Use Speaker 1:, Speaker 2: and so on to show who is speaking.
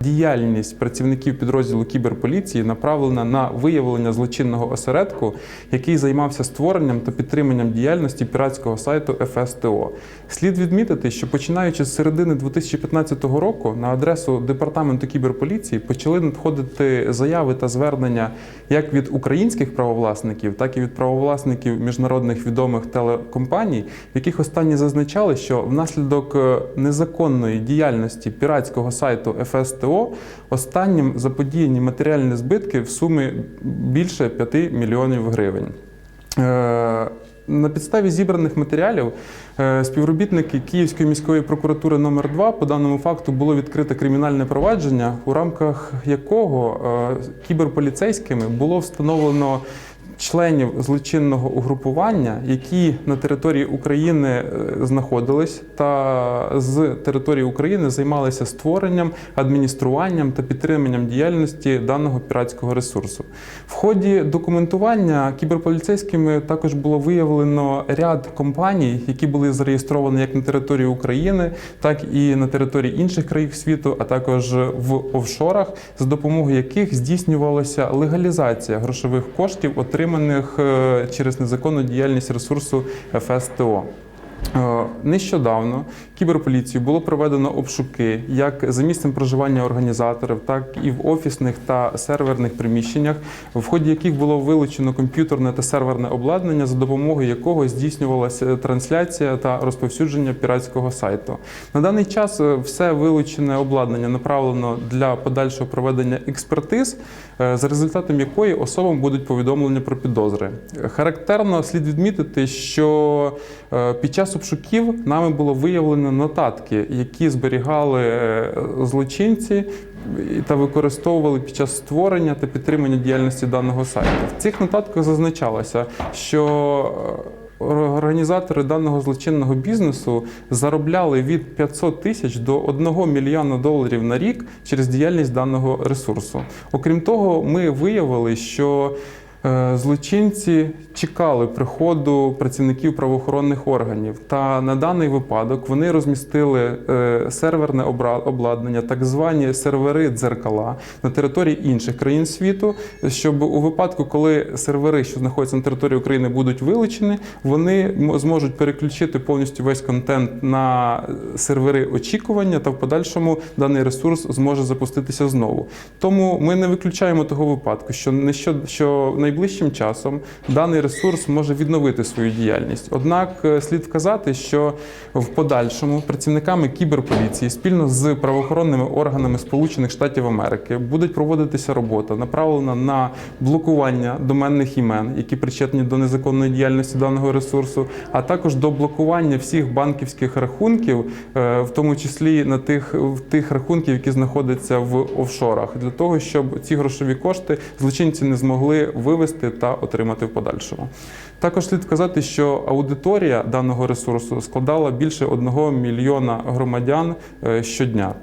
Speaker 1: Діяльність працівників підрозділу кіберполіції направлена на виявлення злочинного осередку, який займався створенням та підтриманням діяльності піратського сайту ФСТО. Слід відмітити, що починаючи з середини 2015 року на адресу департаменту кіберполіції почали надходити заяви та звернення як від українських правовласників, так і від правовласників міжнародних відомих телекомпаній, в яких останні зазначали, що внаслідок е, незаконної діяльності піратського сайту ФСТО останнім заподіяні матеріальні збитки в сумі більше 5 мільйонів гривень. Е, На підставі зібраних матеріалів е, співробітники Київської міської прокуратури номер 2 по даному факту було відкрите кримінальне провадження, у рамках якого е, кіберполіцейськими було встановлено членів злочинного угрупування, які на території України е, знаходились, та з території України займалися створенням, адмініструванням та підтриманням діяльності даного піратського ресурсу. В ході документування кіберполіцейськими також було виявлено ряд компаній, які були зареєстровані як на території України, так і на території інших країн світу, а також в офшорах, за допомогою яких здійснювалася легалізація грошових коштів, отриманих е, через незаконну діяльність ресурсу ФСТО. Е, Нещодавно кіберполіцію було проведено обшуки як за місцем проживання організаторів, так і в офісних та серверних приміщеннях, в ході яких було вилучено комп'ютерне та серверне обладнання, за допомогою якого здійснювалася трансляція та розповсюдження піратського сайту. На даний час е, все вилучене обладнання направлено для подальшого проведення експертиз, е, за результатом якої особам будуть повідомлені про підозри. Характерно слід відмітити, що під час обшуків нами було виявлено нотатки, які зберігали е, злочинці та використовували під час створення та підтримання діяльності даного сайту. В цих нотатках зазначалося, що е, Організатори даного злочинного бізнесу заробляли від 500 тисяч до 1 мільйона доларів на рік через діяльність даного ресурсу. Окрім того, ми виявили, що злочинці чекали приходу працівників правоохоронних органів. Та на даний випадок вони розмістили е, серверне обладнання, так звані сервери дзеркала на території інших країн світу, щоб у випадку, коли сервери, що знаходяться на території України, будуть вилучені, вони зможуть переключити повністю весь контент на сервери очікування, та в подальшому даний ресурс зможе запуститися знову. Тому ми не виключаємо того випадку, що не що, що найближчим часом даний ресурс може відновити свою діяльність. Однак е, слід вказати, що в подальшому працівниками кіберполіції спільно з правоохоронними органами Сполучених Штатів Америки будуть проводитися робота, направлена на блокування доменних імен, які причетні до незаконної діяльності даного ресурсу, а також до блокування всіх банківських рахунків, е, в тому числі на тих в тих рахунків, які знаходяться в офшорах, для того, щоб ці грошові кошти злочинці не змогли вивести та отримати в подальшому. Також слід сказати, що аудиторія даного ресурсу складала більше 1 мільйона громадян е, щодня.